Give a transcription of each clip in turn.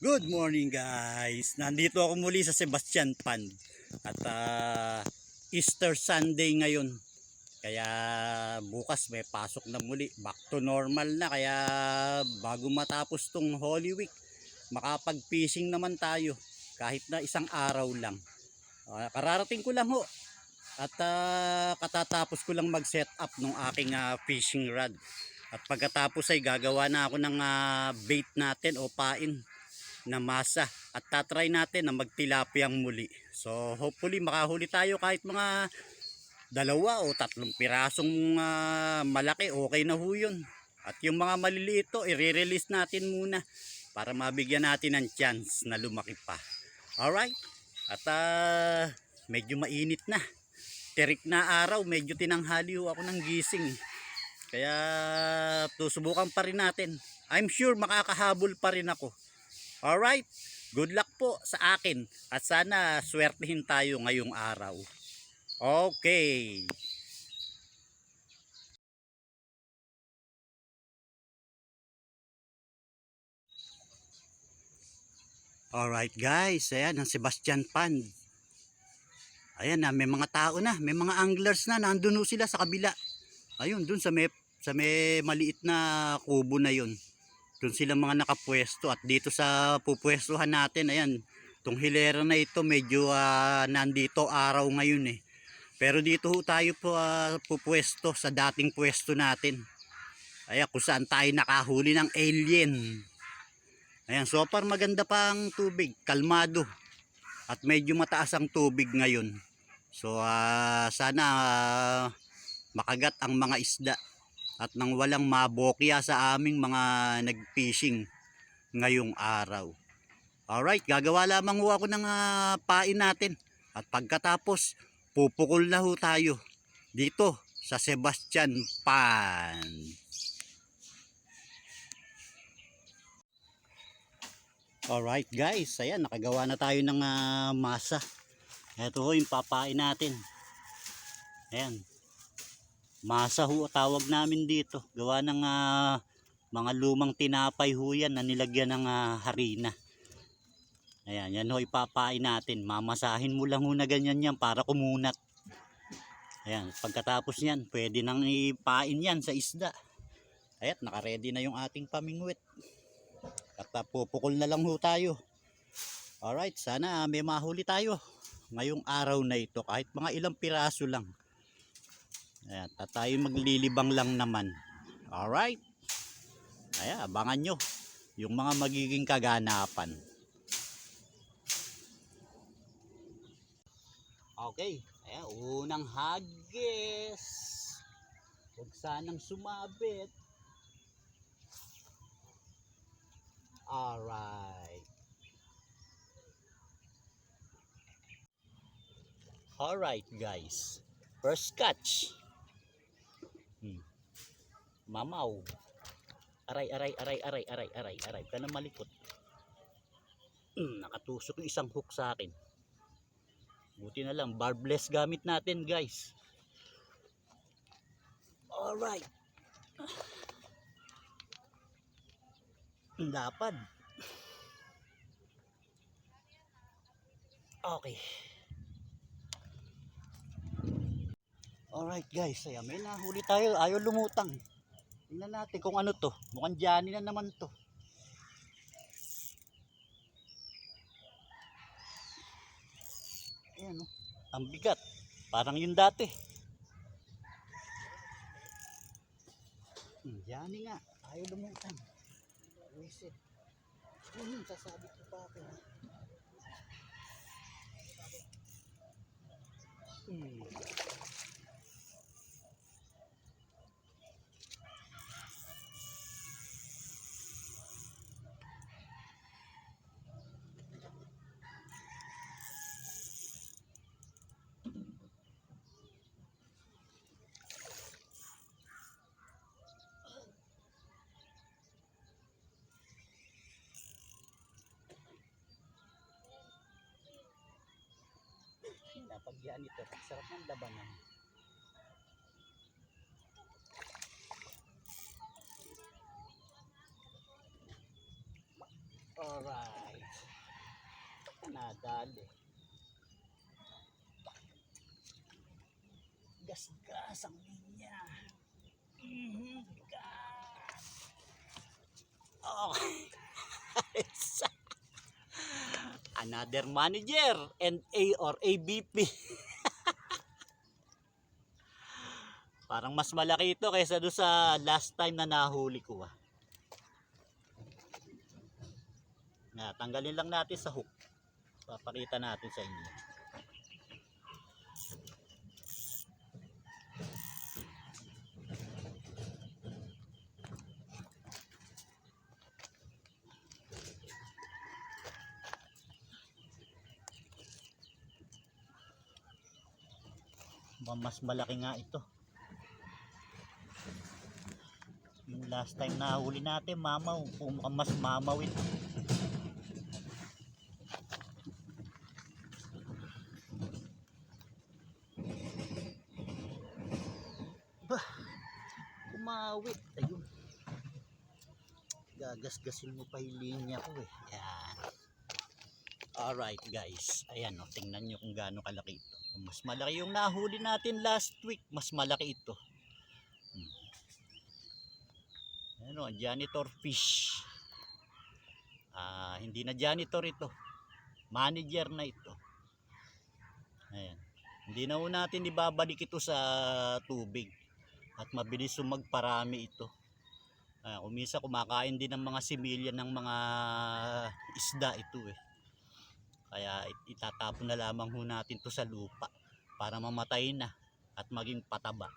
Good morning guys! Nandito ako muli sa Sebastian Pond at ah, Easter Sunday ngayon. Kaya bukas may pasok na muli. Back to normal na kaya bago matapos tong Holy Week makapag-fishing naman tayo kahit na isang araw lang. Ah, kararating ko lang ho at ah, katatapos ko lang mag-set up ng aking ah, fishing rod. At pagkatapos ay gagawa na ako ng ah, bait natin o pain na masa at tatry natin na magtilapiyang muli. So hopefully makahuli tayo kahit mga dalawa o tatlong pirasong ah, malaki okay na ho yun. At yung mga maliliit to i-release natin muna para mabigyan natin ng chance na lumaki pa. Alright? At ah, medyo mainit na. Terik na araw, medyo tinanghali ako ng gising. Kaya tusubukan pa rin natin. I'm sure makakahabol pa rin ako. Alright, good luck po sa akin at sana swertihin tayo ngayong araw. Okay. Alright guys, ayan ang Sebastian Pond. Ayan na, may mga tao na, may mga anglers na, nandun sila sa kabila. Ayun, dun sa may, sa may maliit na kubo na yun. Doon sila mga nakapwesto at dito sa pupwestuhan natin, ayan, tong hilera na ito medyo ah, nandito araw ngayon eh. Pero dito ho tayo po ah, pupwesto sa dating pwesto natin. Ayan, kung saan tayo nakahuli ng alien. Ayan, so far maganda pa ang tubig, kalmado. At medyo mataas ang tubig ngayon. So ah, sana ah, makagat ang mga isda at nang walang mabokya sa aming mga nag-fishing ngayong araw. Alright, gagawa lamang ho ako ng ah, pain natin. At pagkatapos, pupukol na ho tayo dito sa Sebastian Pan. Alright guys, ayan, nakagawa na tayo ng ah, masa. Ito ho yung papain natin. Ayan, Masa ho tawag namin dito. Gawa ng ah, mga lumang tinapay ho yan na nilagyan ng ah, harina. Ayan, yan ho ipapain natin. Mamasahin mo lang ho na ganyan yan para kumunat. Ayan, pagkatapos yan, pwede nang ipain yan sa isda. Ayan, nakaredy na yung ating pamingwit. At ah, pupukol na lang ho tayo. Alright, sana may mahuli tayo ngayong araw na ito kahit mga ilang piraso lang. Ayan, at tayo maglilibang lang naman. Alright. Ayan, abangan nyo yung mga magiging kaganapan. Okay. Ayan, unang hagis. Huwag sanang sumabit. Alright. Alright guys. First catch. Mamaw. Aray, aray, aray, aray, aray, aray, aray. Ka na malikot. Hmm, nakatusok yung isang hook sa akin. Buti na lang, barbless gamit natin guys. Alright. Lapad. Okay. Alright guys, ayan, may nahuli tayo. Ayaw lumutang. Tingnan natin kung ano to. Mukhang Johnny na naman to. Ayan oh. Ang bigat. Parang yung dati. Hmm, Johnny nga. Ayaw lumutang. Wisit. Hmm, sasabit ko pa ako. Hmm. Napag yan ito. Sarap ng labanan. Alright. Nadali. Gas-gas ang linya. Mhm, gas. Oh. Another manager and A or ABP. Parang mas malaki ito kaysa doon sa last time na nahuli ko ah. Nga, tanggalin lang natin sa hook. Papakita natin sa inyo. Mas malaki nga ito. Yung last time na huli natin, mamaw. Mukhang mas mamaw ito. Bah, Kumawi. Ayun. Gagasgasin mo pa yung linya ko eh. Yan. Alright guys. Ayan o. tingnan nyo kung gaano kalaki ito. Mas malaki yung nahuli natin last week. Mas malaki ito. Ano, janitor fish. Ah, hindi na janitor ito. Manager na ito. Ayan. Hindi na natin ibabalik ito sa tubig. At mabilis magparami ito. Ah, umisa kumakain din ng mga similya ng mga isda ito eh. Kaya it- itatapon na lamang ho natin to sa lupa para mamatay na at maging pataba.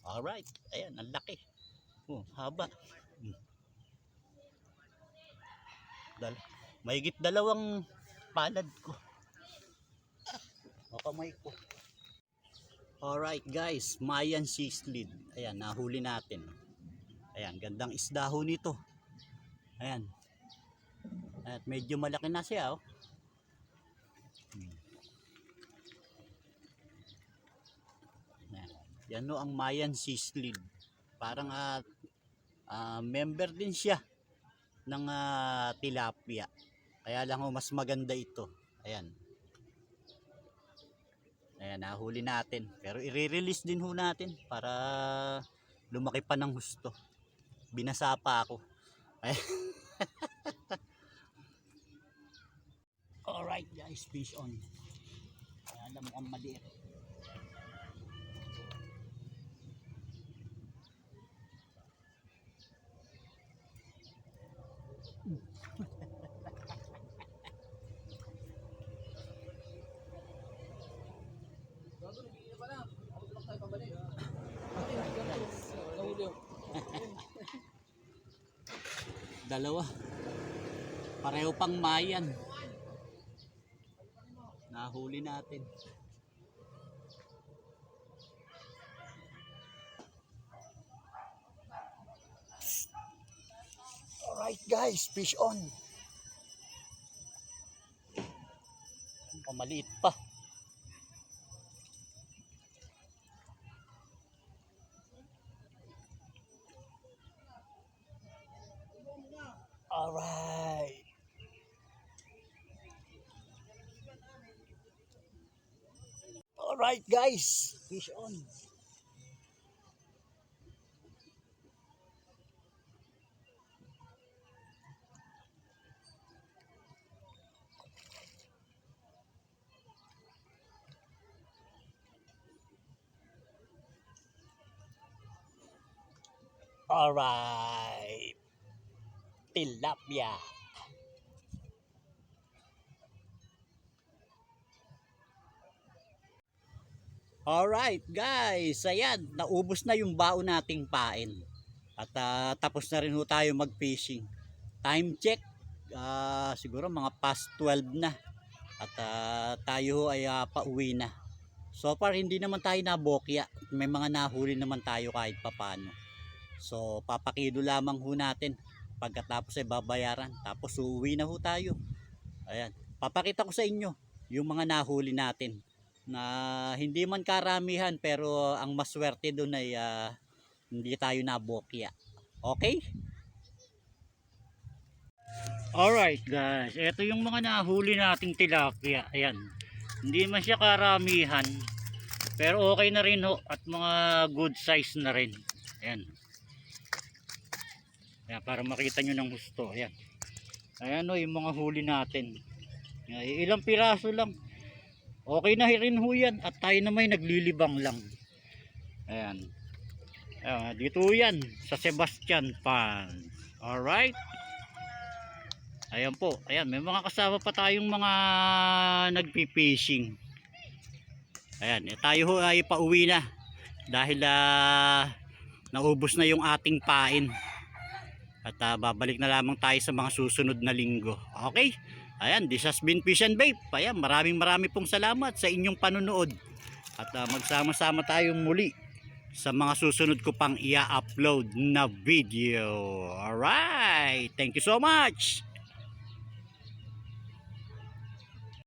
Alright, ayan, ang laki. Oh, haba. Hmm. Dal mahigit dalawang palad ko. O kamay ko. Alright guys, Mayan Sislid. Ayan, nahuli natin. Ayan, gandang isda ho nito. Ayan. At medyo malaki na siya oh. Yan. No ang Mayan Sislid. Parang ah, ah, member din siya ng ah, tilapia. Kaya lang ho mas maganda ito. Ayan. Ayan, nahuli natin. Pero i-release din ho natin para lumaki pa ng husto. Binasa pa ako. Ayan. Alright guys, fish on. Alam mo maliit. Dalawa. Pareho pang mayan. Nahuli natin. Alright guys, fish on. Pamaliit pa. Alright. Alright guys, fish on. Alright. Tilapia. Alright guys, ayan, naubos na yung baon nating pain. At ah, tapos na rin ho tayo mag-fishing. Time check, ah, siguro mga past 12 na. At ah, tayo ho ay ah, pauwi na. So far hindi naman tayo nabokya. May mga nahuli naman tayo kahit papano. So papakido lamang ho natin. Pagkatapos ay babayaran. Tapos uuwi na ho tayo. Ayan. Papakita ko sa inyo yung mga nahuli natin na hindi man karamihan pero ang maswerte doon ay ah, hindi tayo nabokya. Okay? Alright guys, ito yung mga nahuli nating tilapia. Ayan. Hindi man siya karamihan. Pero okay na rin ho at mga good size na rin. Ayan. Ayan, para makita nyo ng gusto. Ayan. Ayan o, yung mga huli natin. Ayan, ilang piraso lang. Okay na rin ho yan. At tayo na may naglilibang lang. Ayan. Ayan, dito yan. Sa Sebastian Pan. Alright. Ayan po. Ayan, may mga kasama pa tayong mga nagpi-fishing. Ayan, eh, tayo ho ay pauwi na. Dahil ah, naubos na yung ating pain. At ah, babalik na lamang tayo sa mga susunod na linggo. Okay? Ayan, this has been Fish and Babe. Ayan, maraming maraming pong salamat sa inyong panunood. At ah, magsama-sama tayong muli sa mga susunod ko pang ia-upload na video. Alright! Thank you so much!